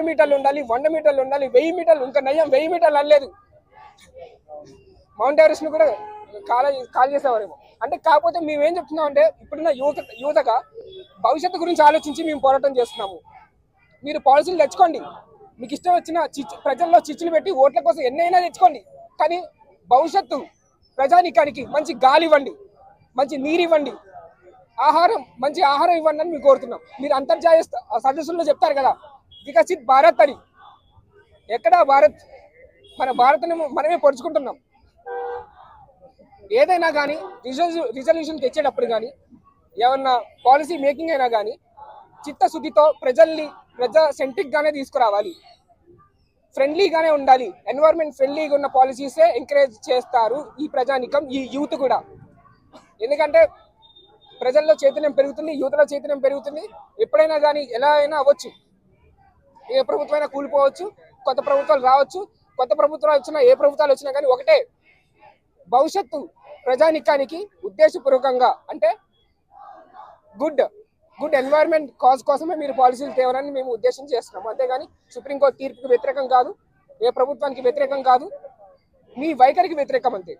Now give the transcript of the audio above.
యాభై మీటర్లు ఉండాలి వంద మీటర్లు ఉండాలి వెయ్యి మీటర్లు ఇంకా నయ్యం వెయ్యి మీటర్లు అనలేదు. మౌంట్ ఎవరెస్ట్ను కూడా కాల్ కాల్ చేసేవారేమో. అంటే కాకపోతే మేమేం చెప్తున్నాం అంటే ఇప్పుడున్న యువత యువతగా భవిష్యత్తు గురించి ఆలోచించి మేము పోరాటం చేస్తున్నాము. మీరు పాలసీలు తెచ్చుకోండి. మీకు ఇష్టం వచ్చిన చిచ్చు ప్రజల్లో చిచ్చులు పెట్టి ఓట్ల కోసం ఎన్నైనా తెచ్చుకోండి. కానీ భవిష్యత్తు ప్రజానికానికి మంచి గాలి ఇవ్వండి. మంచి నీరు ఇవ్వండి. ఆహారం మంచి ఆహారం ఇవ్వండి అని మేము కోరుతున్నాం. మీరు అంతర్జాతీయ సదస్సుల్లో చెప్తారు కదా వికసిత్ భారత్ అని. ఎక్కడ భారత్ మన భారత్ని మనమే పొడుచుకుంటున్నాం. ఏదైనా కానీ రిజల్యూ రిజల్యూషన్ తెచ్చేటప్పుడు కానీ ఏమన్నా పాలసీ మేకింగ్ అయినా కానీ చిత్తశుద్ధితో ప్రజల్ని ప్రజా సెంట్రిక్గానే తీసుకురావాలి. ఫ్రెండ్లీగానే ఉండాలి. ఎన్వైర్న్మెంట్ ఫ్రెండ్లీగా ఉన్న పాలసీసే ఎంకరేజ్ చేస్తారు ఈ ప్రజానికం ఈ యూత్ కూడా. ఎందుకంటే ప్రజల్లో చైతన్యం పెరుగుతుంది యూత్లో చైతన్యం పెరుగుతుంది. ఎప్పుడైనా కానీ ఎలా అయినా అవ్వచ్చు. ఏ ప్రభుత్వం అయినా కూలిపోవచ్చు కొత్త ప్రభుత్వాలు రావచ్చు కొత్త ప్రభుత్వాలు వచ్చినా ఏ ప్రభుత్వాలు వచ్చినా కానీ ఒకటే భవిష్యత్తు ప్రజానికానికి ఉద్దేశపూర్వకంగా అంటే గుడ్ గుడ్ ఎన్వైరన్మెంట్ కాజ్ కోసమే మీరు పాలసీలు తేవాలని మేము ఉద్దేశం చేస్తున్నాం. అంతేగాని సుప్రీంకోర్టు తీర్పుకి వ్యతిరేకం కాదు ఏ ప్రభుత్వానికి వ్యతిరేకం కాదు మీ వైఖరికి వ్యతిరేకం అంతే.